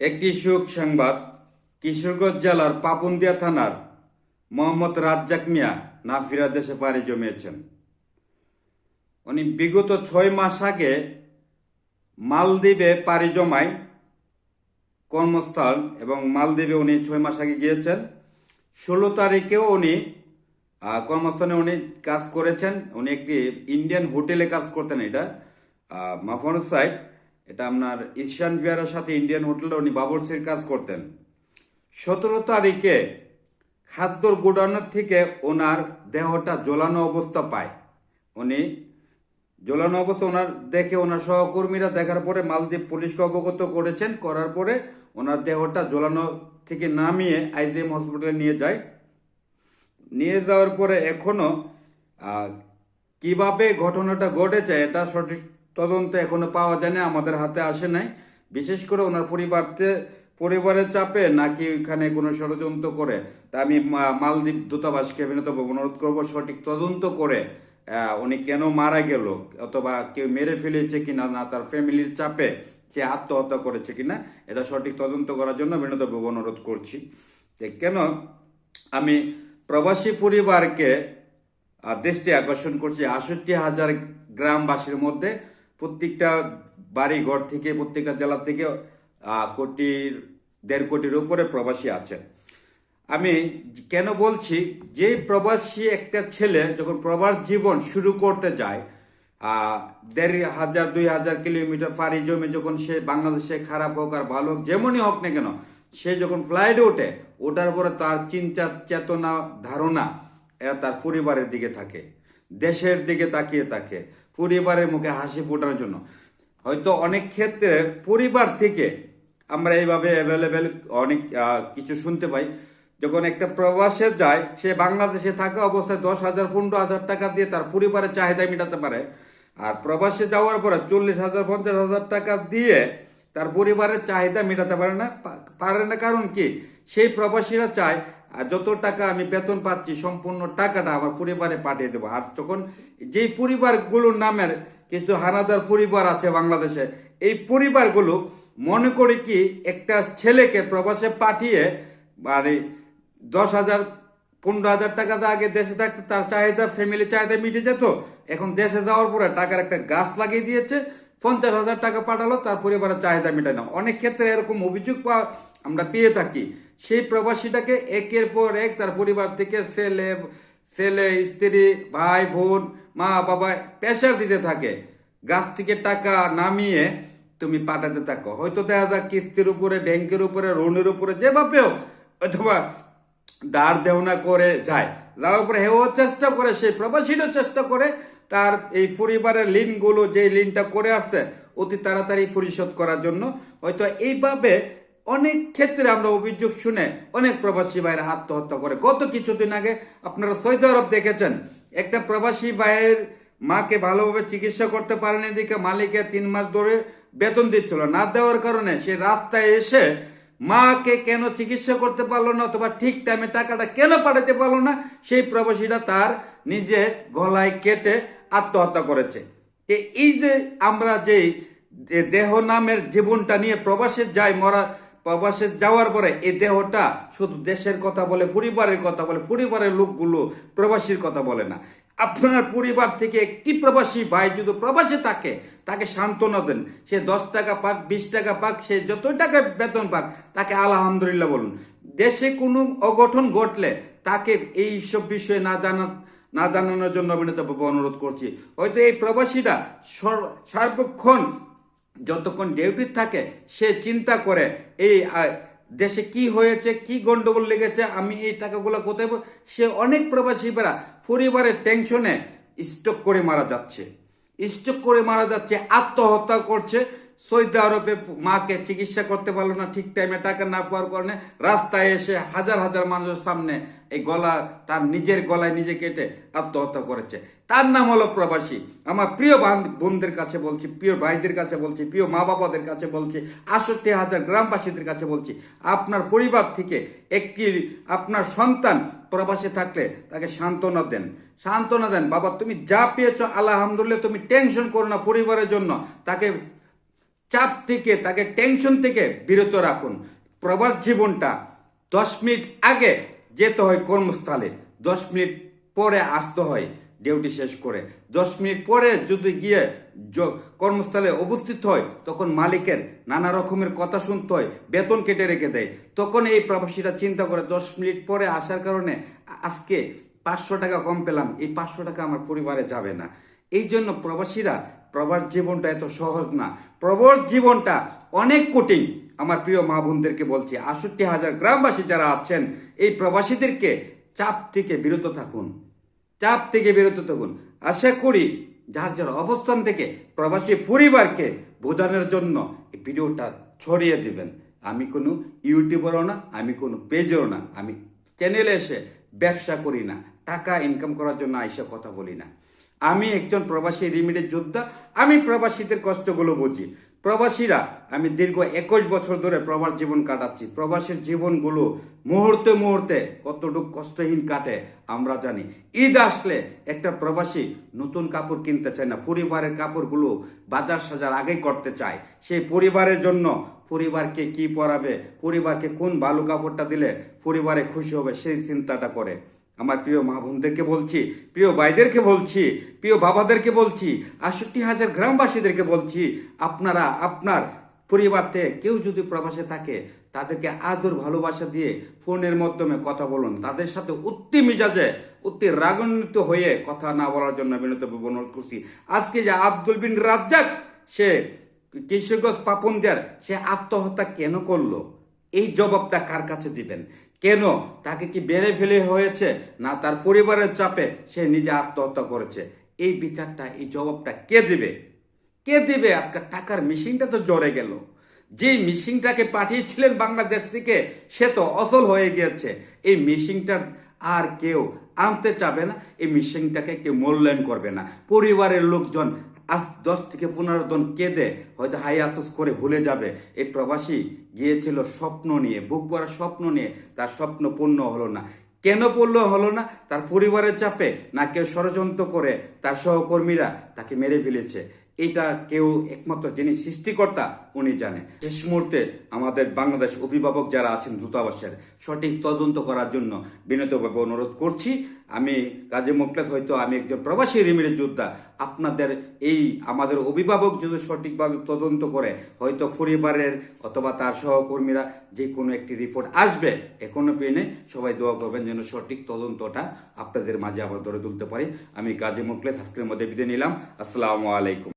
একটি সুখ সংবাদ, কিশোরগঞ্জ জেলার পাপুন্দিয়া থানার মোহাম্মদ রাজ্জাক মিয়া নাফিরা দেশে পাড়ি জমিয়েছেন। উনি বিগত ছয় মাস আগে মালদ্বীপে পাড়ি জমায় কর্মস্থল এবং মালদ্বীপে উনি ছয় মাস আগে গিয়েছেন। ষোলো তারিখেও উনি কর্মস্থানে উনি কাজ করেছেন। উনি একটি ইন্ডিয়ান হোটেলে কাজ করতেন এটা মাফানুর সাইড এটা আপনার ঈশান বিহারের সাথে ইন্ডিয়ান হোটেলে উনি বাবরসির কাজ করতেন। সতেরো তারিখে খাদ্যর গোডাউনের থেকে ওনার দেহটা জ্বলানো অবস্থা পায়। উনি জ্বলানো অবস্থা ওনার দেখে ওনার সহকর্মীরা দেখার পরে মালদ্বীপ পুলিশকে অবগত করেছেন। করার পরে ওনার দেহটা জ্বলানো থেকে নামিয়ে আইজিএম হসপিটালে নিয়ে যায়। নিয়ে যাওয়ার পরে এখনও আহ, কীভাবে ঘটনাটা ঘটেছে এটা সঠিক তদন্ত এখনও পাওয়া যায়নি, আমাদের হাতে আসে নাই। বিশেষ করে ওনার পরিবারতে, পরিবারের চাপে নাকি ওইখানে কোনো ষড়যন্ত্র করে। তা আমি মালদ্বীপ দূতাবাসকে বিনীতভাবে অনুরোধ করব, সঠিক তদন্ত করে উনি কেন মারা গেল, অথবা কেউ মেরে ফেলেছে কিনা, না তার ফ্যামিলির চাপে সে আত্মহত্যা করেছে কিনা, এটা সঠিক তদন্ত করার জন্য বিনীতভাবে অনুরোধ করছি। যে কেন আমি প্রবাসী পরিবারকে দেশটি আকর্ষণ করছি আষট্টি হাজার গ্রামবাসীর মধ্যে প্রত্যেকটা বাড়ি ঘর থেকে, প্রত্যেকটা জেলা থেকে কোটির, দেড় কোটির উপরে প্রবাসী আছেন আমি কেন বলছি? যে প্রবাসী একটা ছেলে যখন প্রবাস জীবন শুরু করতে যায় দেড় হাজার, দুই হাজার কিলোমিটার পাড়ি জমে যখন সে বাংলাদেশে খারাপ হোক আর ভালো হোক, যেমনই হোক না কেন, সে যখন ফ্লাইটে ওঠে, ওঠার পরে তার চিন্তা, চেতনা, ধারণা, এরা তার পরিবারের দিকে থাকে, দেশের দিকে তাকিয়ে থাকে। পরিবারের মুখে হাসি ফোটানোর জন্য। হয়তো অনেক ক্ষেত্রে পরিবার থেকে আমরা এইভাবে অ্যাভেলেবেল অনেক কিছু শুনতে পাই। যখন একটা প্রবাসে যায়, সে বাংলাদেশে থাকা অবস্থায় দশ হাজার, পনেরো হাজার টাকা দিয়ে তার পরিবারের চাহিদা মেটাতে পারে। আর প্রবাসে যাওয়ার পরে চল্লিশ হাজার, পঞ্চাশ হাজার টাকা দিয়ে তার পরিবারের চাহিদা মেটাতে পারে না। পারে না কারণ কি? সেই প্রবাসীরা চায় আর যত টাকা আমি বেতন পাচ্ছি, সম্পূর্ণ টাকাটা আমার পরিবারে পাঠিয়ে দেবো। আর তখন যেই পরিবারগুলোর নামের কিছু হানাদার পরিবার আছে বাংলাদেশে, এই পরিবারগুলো মনে করে কি একটা ছেলেকে প্রবাসে পাঠিয়ে মানে দশ হাজার, পনেরো হাজার টাকা আগে দেশে থাকতে, তার চাহিদা ফ্যামিলি চাহিদা মিটে যেত, এখন দেশে যাওয়ার পরে টাকার একটা গাছ লাগিয়ে দিয়েছে, পঞ্চাশ হাজার টাকা পাঠালো, তার পরিবারের চাহিদা মেটায় না। অনেক ক্ষেত্রে এরকম অভিযোগ আমরা পেয়ে থাকি। সেই প্রবাসীটাকে একের পর এক তার পরিবার থেকে ছেলে ছেলে, স্ত্রী, ভাই, বোন, মা, বাবা প্রেশার দিতে থাকে। গাছ থেকে টাকা নামিয়ে তুমি পাঠাতে থাকো। হয়তো দেখা যাক কিস্তির উপরে, ব্যাংকের উপরে লোনের উপরে, যেভাবে হোক, অথবা দাঁড় দেওনা করে যায়। যাওয়ার পরে হেও চেষ্টা করে, সেই প্রবাসীরও চেষ্টা করে, তার এই পরিবারের ঋণগুলো যে ঋণটা করে আসছে, অতি তাড়াতাড়ি পরিশোধ করার জন্য। হয়তো এইভাবে অনেক ক্ষেত্রে আমরা অভিযোগ শুনে অনেক প্রবাসী ভাইয়েরা আত্মহত্যা করে। গত কিছুদিন আগে আপনারা সৌদি আরব দেখেছেন, একটা প্রবাসী ভাইয়ের মাকে ভালোভাবে চিকিৎসা করতে পারেনি দিকে মালিকে তিন মাস ধরে বেতন দিচ্ছিল। না দেওয়ার কারণে সে রাস্তায় এসে মাকে কেন চিকিৎসা করতে পারল না অথবা ঠিক টাইমে টাকাটা কেন পাঠাতে পারল না, সেই প্রবাসীরা তার নিজে গলায় কেটে আত্মহত্যা করেছে। এই যে আমরা যে দেহ নামের জীবনটা নিয়ে প্রবাসে যাই, মরা প্রবাসে যাওয়ার পরে এই দেহটা শুধু দেশের কথা বলে, পরিবারের কথা বলে, পরিবারের লোকগুলো প্রবাসীর কথা বলে না। আপনার পরিবার থেকে একটি প্রবাসী ভাই যদি প্রবাসে থাকে, তাকে সান্ত্বনা দেন। সে দশ টাকা পাক, বিশ টাকা পাক, সে যত টাকা বেতন পাক, তাকে আলহামদুলিল্লাহ বলুন। দেশে কোনো অঘটন ঘটলে তাকে এই সব বিষয়ে না জানা, না জানানোর জন্য অভিনেতাবাবু অনুরোধ করছি। হয়তো এই প্রবাসীরা সর- সার্বক্ষণ যতক্ষণ ডিউটি থাকে, সে চিন্তা করে, এই দেশে কি হয়েছে, কি গন্ডগোল লেগেছে, আমি এই টাকাগুলো কোথায় সে অনেক প্রবাসীরা পরিবারের টেনশনে স্টক করে মারা যাচ্ছে। স্টক করে মারা যাচ্ছে, আত্মহত্যা করছে সৌদি আরবে মাকে চিকিৎসা করতে পারল না, ঠিক টাইমে টাকা না পাওয়ার কারণে রাস্তায় এসে হাজার হাজার মানুষের সামনে এই গলা, তার নিজের গলায় নিজে কেটে আত্মহত্যা করেছে। তার নাম হলো প্রবাসী। আমার প্রিয় বান- বোনদের কাছে বলছি, প্রিয় ভাইদের কাছে বলছি, প্রিয় মা বাবাদের কাছে বলছি, আষট্টি হাজার গ্রামবাসীদের কাছে বলছি, আপনার পরিবার থেকে একটি, আপনার সন্তান প্রবাসে থাকলে তাকে সান্ত্বনা দেন। সান্ত্বনা দেন, বাবা, তুমি যা পেয়েছ, আলহামদুলিল্লাহ, তুমি টেনশন করো না পরিবারের জন্য। তাকে চাপ থেকে, তাকে টেনশন থেকে বিরত রাখুন। প্রবাস জীবনটা দশ মিনিট আগে যেতে হয় কর্মস্থলে, দশ মিনিট পরে আসতে হয় ডিউটি শেষ করে। দশ মিনিট পরে যদি গিয়ে কর্মস্থলে উপস্থিত হয়, তখন মালিকের নানা রকমের কথা শুনতে হয়, বেতন কেটে রেখে দেয়। তখন এই প্রবাসীরা চিন্তা করে, দশ মিনিট পরে আসার কারণে আজকে পাঁচশো টাকা কম পেলাম, এই পাঁচশো টাকা আমার পরিবারে যাবে না। এই জন্য প্রবাসীরা প্রবাস জীবনটা এত সহজ না। প্রবাস জীবনটা অনেক কঠিন, আমার প্রিয় মা বোনদেরকে বলছি। আষট্টি হাজার গ্রামবাসী যারা আছেন, এই প্রবাসীদেরকে চাপ থেকে বিরত থাকুন। চাপ থেকে বিরত থাকুন। আশা করি যার যার অবস্থান থেকে প্রবাসী পরিবারকে বোঝানোর জন্য এই ভিডিওটা ছড়িয়ে দিবেন। আমি কোনো ইউটিউবারও না, আমি কোনো পেজেরও না। আমি চ্যানেলে এসে ব্যবসা করি না, টাকা ইনকাম করার জন্য আইসা কথা বলি না। আমি একজন প্রবাসী রিমিডের যোদ্ধা, আমি প্রবাসীদের কষ্টগুলো বুঝি। প্রবাসীরা, আমি দীর্ঘ একুশ বছর ধরে প্রবাস জীবন কাটাচ্ছি। প্রবাসীর জীবনগুলো মুহূর্তে মুহূর্তে কতটুকু কষ্টহীন কাটে, আমরা জানি। ঈদ আসলে একটা প্রবাসী নতুন কাপড় কিনতে চায় না। পরিবারের কাপড়গুলো বাজার সাজার আগেই করতে চায়। সেই পরিবারের জন্য পরিবারকে কি পরাবে, পরিবারকে কোন ভালো কাপড়টা দিলে পরিবারে খুশি হবে, সেই চিন্তাটা করে। আমার প্রিয় মা বোনদেরকে বলছি, প্রিয় ভাইদেরকে বলছি, প্রিয় বাবাদেরকে বলছি আষট্টি হাজার গ্রামবাসীদেরকে বলছি, আপনারা, আপনার পরিবারতে কেউ যদি প্রবাসে থাকে, তাদেরকে আদর ভালোবাসা দিয়ে ফোনের মাধ্যমে কথা বলুন। তাদের সাথে অতি মিজাজে অতি রাগান্বিত হয়ে কথা না বলার জন্য বিনত অনুরোধ করছি। আজকে যে আব্দুল বিন রাজ্জাক, সে কিশোরগঞ্জ পাপনদের, সে আত্মহত্যা কেন করল? এই জবাবটা কার কাছে দিবেন? কেন? তাকে কি বেড়ে ফেলে হয়েছে? না তার পরিবারের চাপে সে নিজে আত্মহত্যা করেছে? এই বিচারটা, এই জবাবটা কে দিবে? কে দিবে? আজকে টাকার মেশিনটা তো জ্বরে গেল। যে মেশিনটাকে পাঠিয়েছিলেন বাংলাদেশ থেকে, সে তো অসল হয়ে গিয়েছে। এই মেশিনটা আর কেউ আনতে চাবে না। এই মেশিনটাকে কেউ মূল্যায়ন করবে না। পরিবারের লোকজন আজ দশ থেকে পনেরো জন কেঁদে হয়তো হাই আফসোস করে ভুলে যাবে। এই প্রবাসী গিয়েছিল স্বপ্ন নিয়ে, বুক ভরা স্বপ্ন নিয়ে। তার স্বপ্ন পূর্ণ হলো না। কেন পড়ল হলো না? তার পরিবারের চাপে না কেউ ষড়যন্ত্র করে, তার সহকর্মীরা তাকে মেরে ফেলেছে। এটা কেউ একমাত্র যিনি সৃষ্টিকর্তা, উনি জানে। শেষ মুহূর্তে আমাদের বাংলাদেশ অভিভাবক যারা আছেন দূতাবাসের, সঠিক তদন্ত করার জন্য বিনীতভাবে অনুরোধ করছি। আমি কাজে মোকলেত হয়তো আমি একজন প্রবাসী রিমির যোদ্ধা। আপনাদের এই আমাদের অভিভাবক যদি সঠিকভাবে তদন্ত করে, হয়তো পরিবারের অথবা তার সহকর্মীরা যে কোনো একটি রিপোর্ট আসবে, এখনও পেনে সবাই দোয়া করবেন যেন সঠিক তদন্তটা আপনাদের মাঝে আবার ধরে তুলতে পারি। আমি কাজী মুকলেস আজকের মধ্যে বিদায় নিলাম। আসসালামু আলাইকুম।